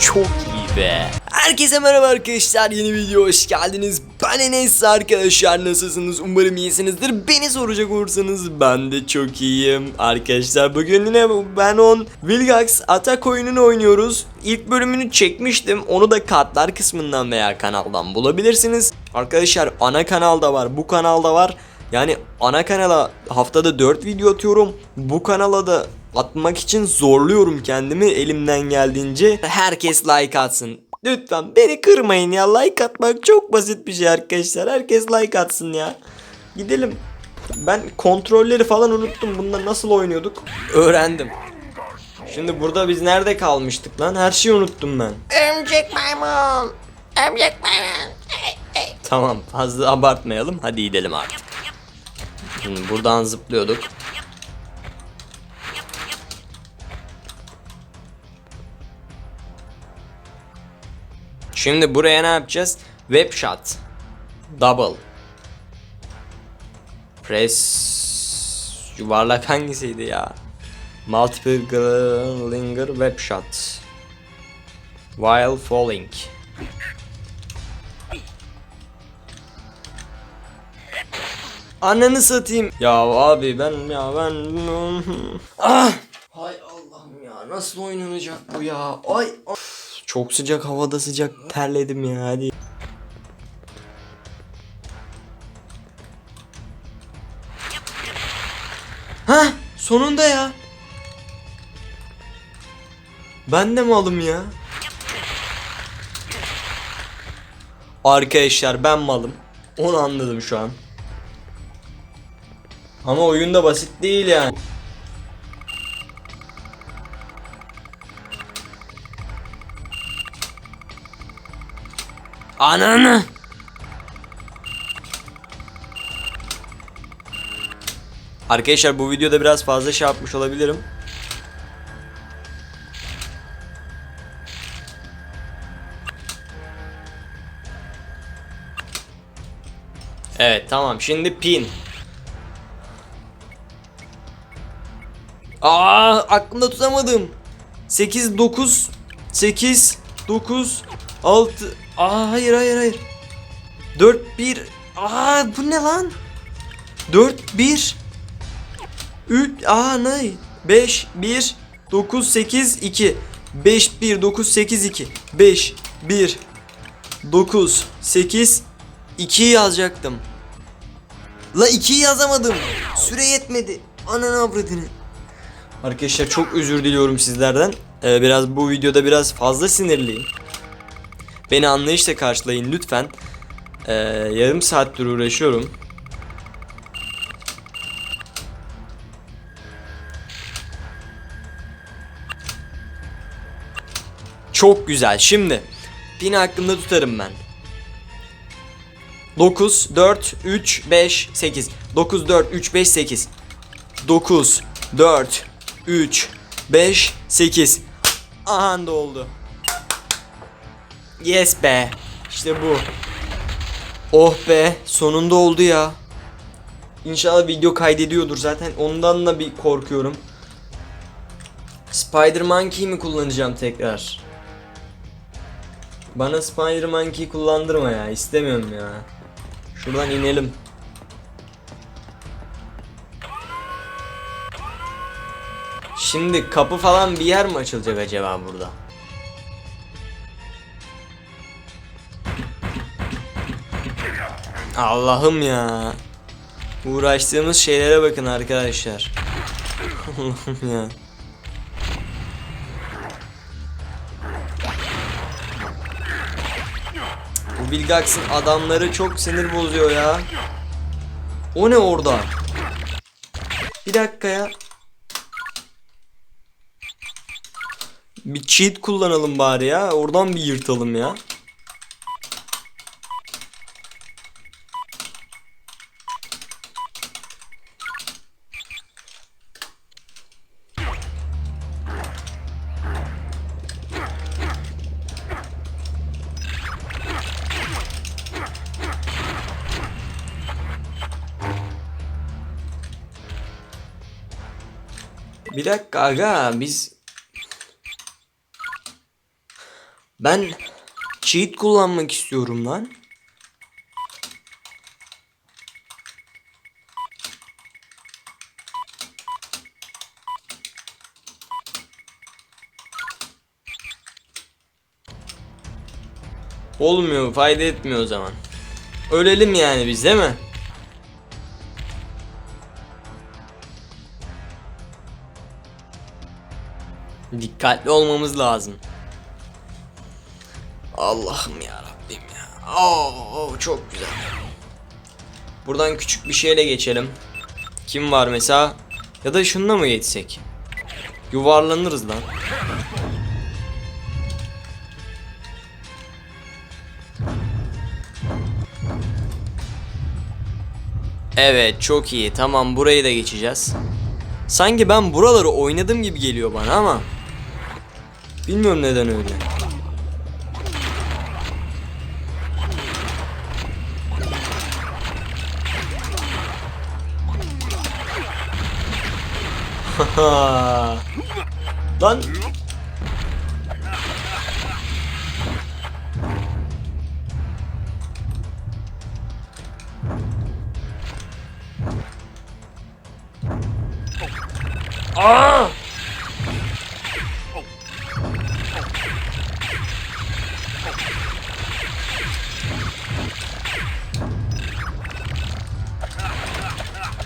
Çok iyi be. Herkese merhaba arkadaşlar yeni video hoş geldiniz. Ben Enes arkadaşlar nasılsınız umarım iyisinizdir. Beni soracak olursanız ben de çok iyiyim. Arkadaşlar bugün yine ben on Vilgax atak oyununu oynuyoruz. İlk bölümünü çekmiştim. Onu da katlar kısmından veya kanaldan bulabilirsiniz. Arkadaşlar ana kanalda var bu kanalda var. Yani ana kanala haftada 4 video atıyorum. Bu kanala da atmak için zorluyorum kendimi elimden geldiğince. Herkes like atsın. Lütfen beni kırmayın ya. Like atmak çok basit bir şey arkadaşlar. Herkes like atsın ya. Gidelim. Ben kontrolleri falan unuttum. Bunda nasıl oynuyorduk? Öğrendim. Şimdi burada biz nerede kalmıştık lan? Her şeyi unuttum ben. Örümcek maymun. Örümcek maymun. Tamam fazla abartmayalım. Hadi gidelim artık. Şimdi buradan zıplıyorduk. Şimdi buraya ne yapacağız? Web shot. Double. Press yuvarlak hangisiydi ya? Multiple linger web shot. While falling. Ananı satayım. Ya abi ben ya ben ah! Hay Allah'ım ya nasıl oynanacak bu ya? Ay of. Çok sıcak havada sıcak terledim ya hadi. Ha sonunda ya. Ben de mi alım ya? Arkadaşlar ben malım. Onu anladım şu an. Ama oyun da basit değil yani. Ananı. Arkadaşlar bu videoda biraz fazla şey yapmış olabilirim. Evet tamam şimdi pin. Aa aklımda tutamadım. 8 9 8 9 6 Aa hayır hayır hayır. 4 1 Aa bu ne lan? 4 1 3 Aa ne? 5 1 9 8 2 5 1 9 8 2 5 1 9 8 2 yazacaktım. La 2'yi yazamadım. Süre yetmedi. Ananı avradını. Arkadaşlar çok özür diliyorum sizlerden. Ee, biraz bu videoda biraz fazla sinirliyim. Beni anlayışla karşılayın lütfen. Ee, yarım saattir uğraşıyorum. Çok güzel. Şimdi pini aklımda tutarım ben. 9 4 3 5 8 9 4 3 5 8 9 4 3 5 8 Aha da oldu. Yes be. İşte bu. Oh be, sonunda oldu ya. İnşallah video kaydediyordur zaten ondan da bir korkuyorum. Spider Monkey mi kullanacağım tekrar? Bana Spider Monkey kullandırma ya, istemiyorum ya. Şuradan inelim. Şimdi kapı falan bir yer mi açılacak acaba burada? Allah'ım ya. Uğraştığımız şeylere bakın arkadaşlar. Allah'ım ya. Bu Vilgax'ın adamları çok sinir bozuyor ya. O ne orada? Bir dakika ya. Bir cheat kullanalım bari ya. Oradan bir yırtalım ya. Bir dakika aga biz Ben cheat kullanmak istiyorum lan. Olmuyor, fayda etmiyor o zaman. Ölelim yani biz değil mi? Dikkatli olmamız lazım. Allah'ım ya Rabbim ya. Oo, çok güzel. Buradan küçük bir şeyle geçelim. Kim var mesela? Ya da şununla mı geçsek? Yuvarlanırız lan. Evet çok iyi. Tamam burayı da geçeceğiz. Sanki ben buraları oynadım gibi geliyor bana ama. Bilmiyorum neden öyle. Lan Aa!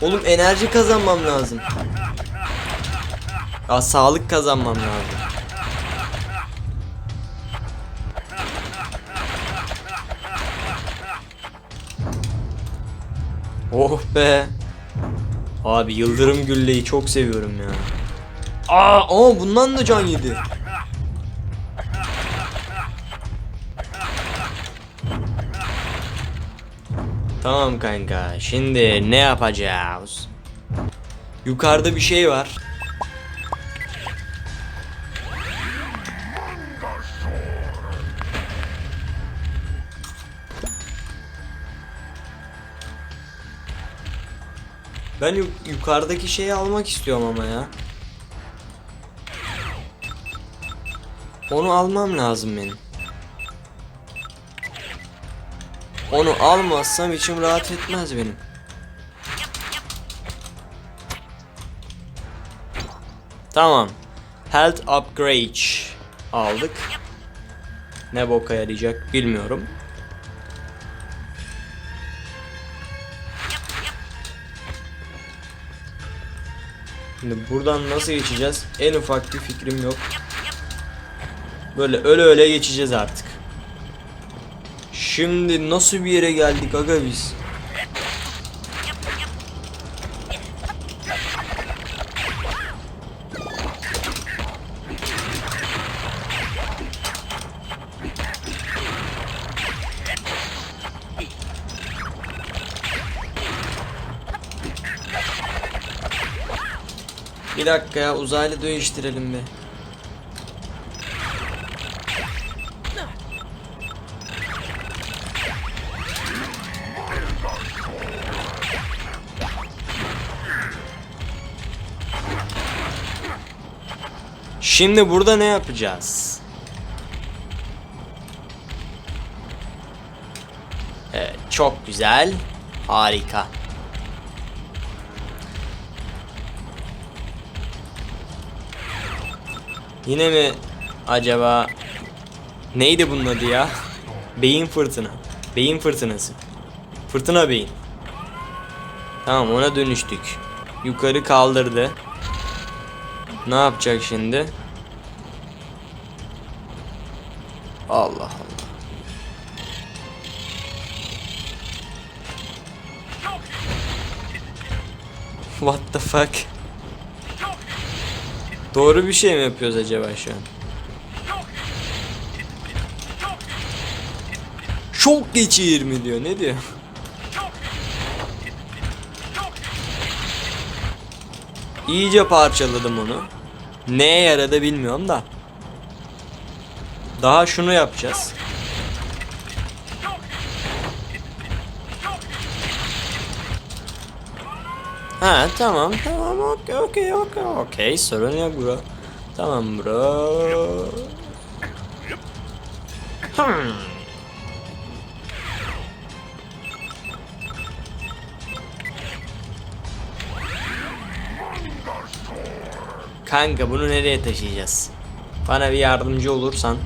Oğlum enerji kazanmam lazım. Ya sağlık kazanmam lazım. Oh be. Abi yıldırım gülleyi çok seviyorum ya. Aa, aa bundan da can yedi. Tamam kanka. Şimdi ne yapacağız? Yukarıda bir şey var. Ben yu- yukarıdaki şeyi almak istiyorum ama ya. Onu almam lazım benim. Onu almazsam içim rahat etmez benim. Tamam. Health upgrade aldık. Ne boka yarayacak bilmiyorum. Şimdi buradan nasıl geçeceğiz? En ufak bir fikrim yok. Böyle öyle öyle geçeceğiz artık. Şimdi nasıl bir yere geldik aga biz? Bir dakika ya uzaylı değiştirelim bir. Şimdi burada ne yapacağız? Evet, çok güzel. Harika. Yine mi acaba neydi bunun adı ya? Beyin fırtına. Beyin fırtınası. Fırtına beyin. Tamam ona dönüştük. Yukarı kaldırdı. Ne yapacak şimdi? Allah Allah. What the fuck? Doğru bir şey mi yapıyoruz acaba şu an? Şok geçir mi diyor ne diyor? İyice parçaladım onu. Neye yaradı bilmiyorum da. Daha şunu yapacağız. Ha tamam tamam okey okey okey okey sorun yok bro. Tamam bro. Hmm. Kanka bunu nereye taşıyacağız? Bana bir yardımcı olursan.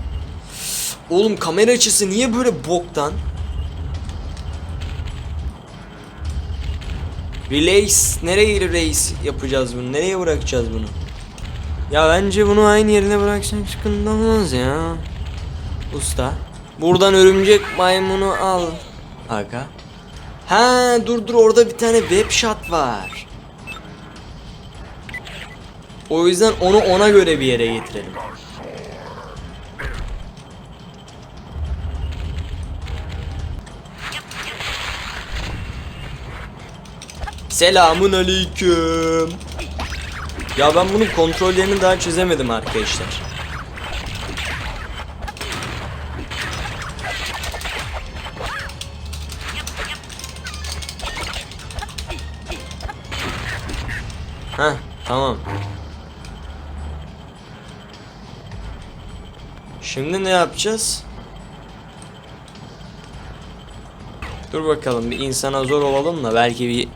Oğlum kamera açısı niye böyle boktan? Relays nereye relays yapacağız bunu? Nereye bırakacağız bunu? Ya bence bunu aynı yerine bıraksak sıkıntı olmaz ya. Usta. Buradan örümcek maymunu al. Aga. Ha dur dur orada bir tane web shot var. O yüzden onu ona göre bir yere getirelim. Selamun aleyküm. Ya ben bunun kontrollerini daha çözemedim arkadaşlar. Heh tamam. Şimdi ne yapacağız? Dur bakalım bir insana zor olalım da belki bir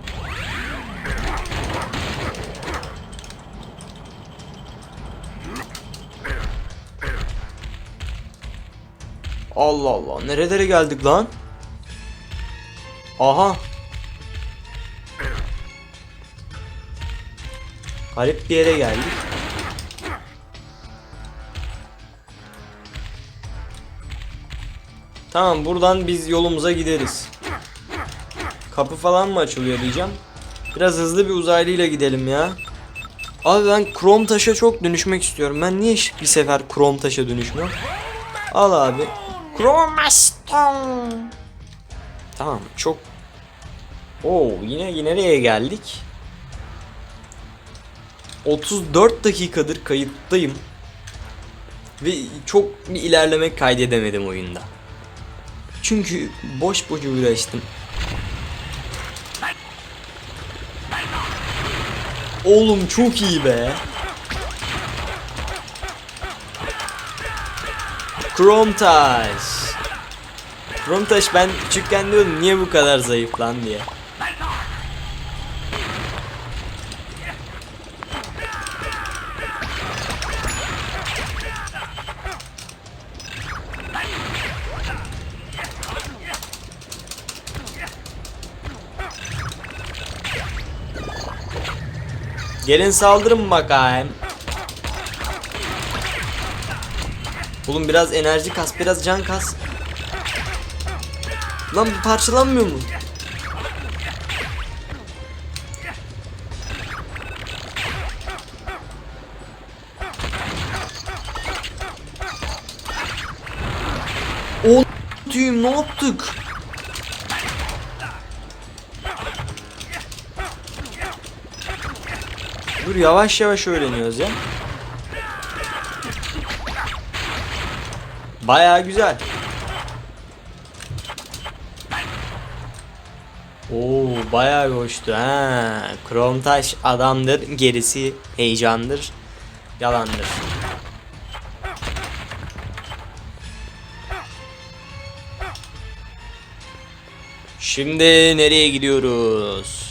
Allah Allah nerelere geldik lan? Aha. Garip bir yere geldik. Tamam buradan biz yolumuza gideriz. Kapı falan mı açılıyor diyeceğim. Biraz hızlı bir uzaylıyla gidelim ya. Abi ben krom taşa çok dönüşmek istiyorum. Ben niye bir sefer krom taşa dönüşmüyorum? Al abi. Chromaston. Tamam çok Oo yine nereye geldik? 34 dakikadır kayıttayım. Ve çok bir ilerleme kaydedemedim oyunda. Çünkü boş boş uğraştım. Oğlum çok iyi be. Chrome Taş. Chrome Taş ben küçükken diyordum niye bu kadar zayıf lan diye. Gelin saldırın bakayım. Oğlum biraz enerji kas, biraz can kas. Lan bu parçalanmıyor mu? O düğüm ne yaptık? Dur yavaş yavaş öğreniyoruz ya. Baya güzel. Oo bayağı hoştu ha. Kromtaş adamdır, gerisi heyecandır, yalandır. Şimdi nereye gidiyoruz?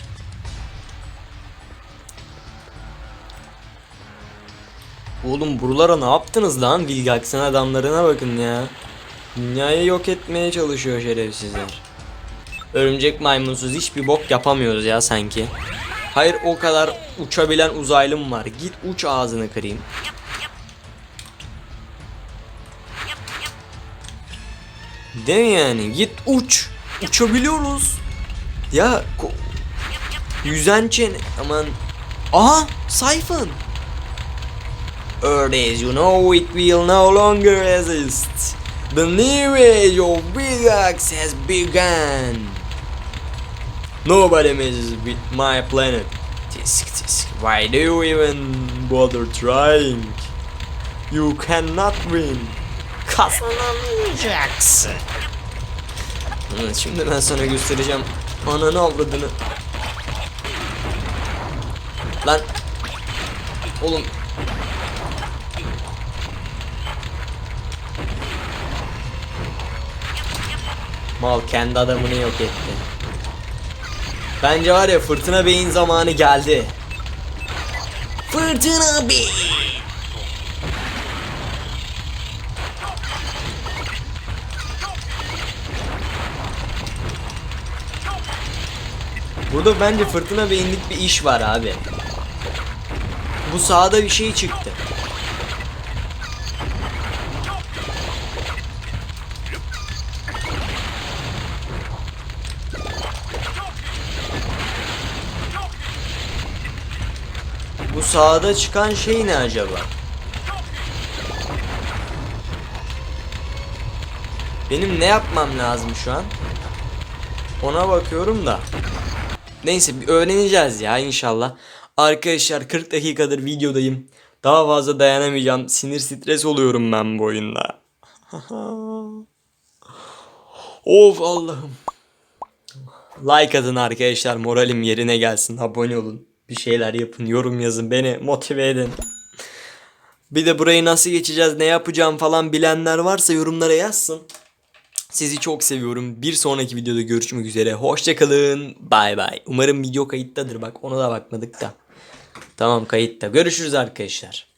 Oğlum buralara ne yaptınız lan? Vilgax'ın adamlarına bakın ya. Dünyayı yok etmeye çalışıyor şerefsizler. Örümcek maymunsuz hiçbir bok yapamıyoruz ya sanki. Hayır o kadar uçabilen uzaylım var. Git uç ağzını kırayım. Değil mi yani? Git uç. Uçabiliyoruz. Ya yüzen çene aman. Aha Siphon. Earth as you know it will no longer exist. The new age of Vilgax has begun. Nobody messes with my planet. Tisk tisk. Why do you even bother trying? You cannot win. Kazanamayacaksın. Evet, şimdi ben sana göstereceğim. Ananı avradını. Lan. Oğlum. Mal kendi adamını yok etti. Bence var ya fırtına beyin zamanı geldi. Fırtına beyin. Burada bence fırtına beyinlik bir iş var abi. Bu sahada bir şey çıktı. Bu sahada çıkan şey ne acaba? Benim ne yapmam lazım şu an? Ona bakıyorum da. Neyse bir öğreneceğiz ya inşallah. Arkadaşlar 40 dakikadır videodayım. Daha fazla dayanamayacağım. Sinir stres oluyorum ben bu oyunda. of Allah'ım. Like atın arkadaşlar moralim yerine gelsin. Abone olun. Bir şeyler yapın. Yorum yazın. Beni motive edin. Bir de burayı nasıl geçeceğiz ne yapacağım falan bilenler varsa yorumlara yazsın. Sizi çok seviyorum. Bir sonraki videoda görüşmek üzere. Hoşçakalın. Bay bay. Umarım video kayıttadır. Bak ona da bakmadık da. Tamam kayıtta. Görüşürüz arkadaşlar.